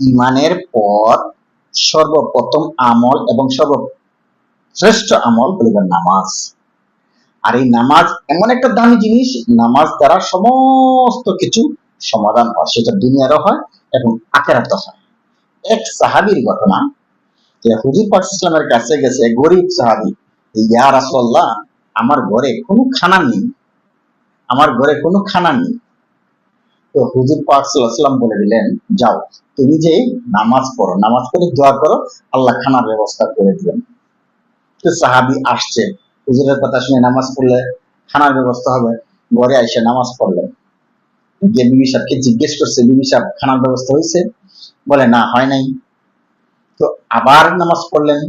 ইমানের পর সর্বপ্রথম আমল এবং সর্বশ্রেষ্ঠ আমল হলো নামাজ। আর এই নামাজ এমন একটা দামি জিনিস, নামাজ দ্বারা সমস্ত কিছু সমাধান হয়। সেটা দুনিয়ারও হয় এবং আখেরাতও হয়। এক সাহাবীর ঘটনা, যে হুজুর পাক ইসলামের কাছে গেছে, গরিব সাহাবী ইয়া রাসূলুল্লাহ, আমার ঘরে কোনো খানা নেই। আমার ঘরে কোনো খানা নেই। তো হুজুর পাক সাল্লাম বলে দিলেন, যাও, তুমি যে নামাজ পড়ো, নামাজ পড়ে দোয়া করো, আল্লাহ খানার ব্যবস্থা করে দিবেন। তো সাহাবি আসছে, হুজুরের কথা শুনে নামাজ পড়লে খানার ব্যবস্থা হবে, ঘরে আইসে নামাজ পড়লেন। গিয়ে বিবি সাহেবকে জিজ্ঞেস করছে, বিবি সাহেব, খানার ব্যবস্থা হয়েছে বলে, না, হয় নাই। তো আবার নামাজ পড়লেন,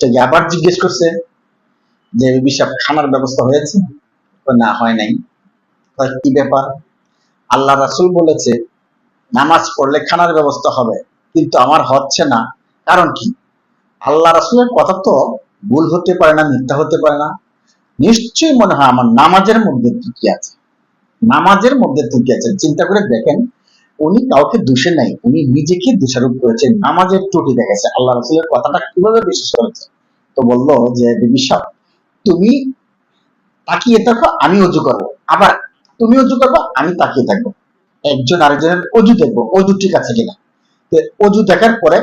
তো আবার জিজ্ঞেস করছে যে, বিবি সাহেব, খানার ব্যবস্থা হয়েছে? তো, না, হয় নাই। কি ব্যাপার? আল্লাহ রাসূল বলেছে নামাজ পড়লে খানার ব্যবস্থা হবে কিন্তু আমার হচ্ছে না। কারণ কি? আল্লাহ রাসূলের কথা তো ভুল হতে পারে না মিথ্যা হতে পারে না। নিশ্চয়ই মনে হয় আমার নামাজের মধ্যে ত্রুটি আছে। নামাজের মধ্যে ত্রুটি আছে। চিন্তা করে দেখেন উনি কাউকে দোষে নাই উনি নিজেকে দোষারোপ করেছেন। নামাজের ত্রুটি দেখেছে। আল্লাহ রাসূলের কথাটা কীভাবে বিশ্বাস করেছে? তো বলল যে বিবি সাহেব, তুমি তাকিয়ে থাকো আমি অজু করব। আবার তুমি অজু করব, আমি তাকিয়ে থাকব। একজন আরেকজনের অজু দেখব, অজু ঠিক আছে কিনা। অজু দেখার পরে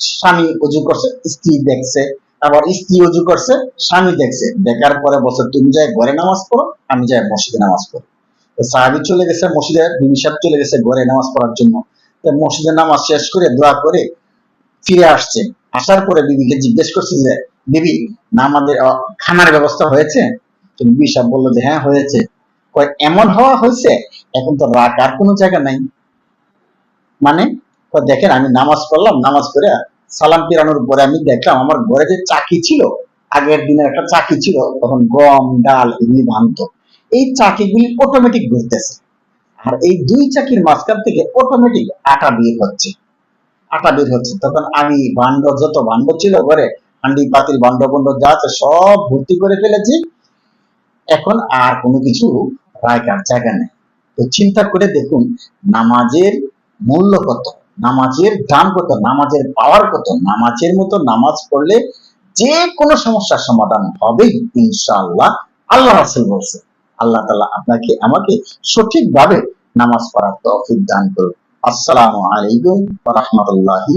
স্বামী অজু করছে, স্ত্রী দেখছে, আবার স্ত্রী অজু করছে, স্বামী দেখছে। দেখার পরে বলছে, তুমি যাই ঘরে নামাজ পড়ো, আমি যাই মসজিদে নামাজ পড়ি। সাহাবি চলে গেছে মসজিদে, বিবি সাহেব চলে গেছে ঘরে নামাজ পড়ার জন্য। মসজিদে নামাজ শেষ করে দোয়া করে ফিরে আসছে। আসার পরে বিবিকে জিজ্ঞেস করছে যে, বিবি না আমাদের খানার ব্যবস্থা হয়েছে? বিবি সাহেব বলল যে হ্যাঁ হয়েছে। এমন হওয়া হয়েছে? এখন তো রাখার কোনো জায়গা নাই। মানে দেখেন, আমি নামাজ পড়লাম, নামাজ পড়ে সালাম ফিরানোর পরে আমি দেখলাম আমার ঘরে যে চাকি ছিল, আগের দিনের একটা চাকি ছিল, তখন গম, ডাল এগুলি ভাঙতো। এই চাকিগুলি অটোমেটিক ঘুরতেছে। আর এই দুই চাকির মাঝখান থেকে অটোমেটিক আটা বের হচ্ছে। আটা বের হচ্ছে। তখন আমি ভাণ্ড, যত ভাণ্ড ছিল ঘরে হান্ডি পাতিল, ভাণ্ড, ভণ্ড যা আছে সব ভর্তি করে ফেলেছি। এখন আর কোনো কিছু রায়কার জায়গা নেই তো চিন্তা করে দেখুন, নামাজের মূল্য কত? নামাজের দাম কত? নামাজের পাওয়ার কত? নামাজের মতো নামাজ পড়লে যে কোনো সমস্যার সমাধান হবেই, ইনশাআল্লাহ। আল্লাহ রাসূল বলছে, আল্লাহ তালা আপনাকে, আমাকে সঠিকভাবে নামাজ পড়ার তৌফিক দান করুন আসসালামু আলাইকুম ওয়া রাহমাতুল্লাহি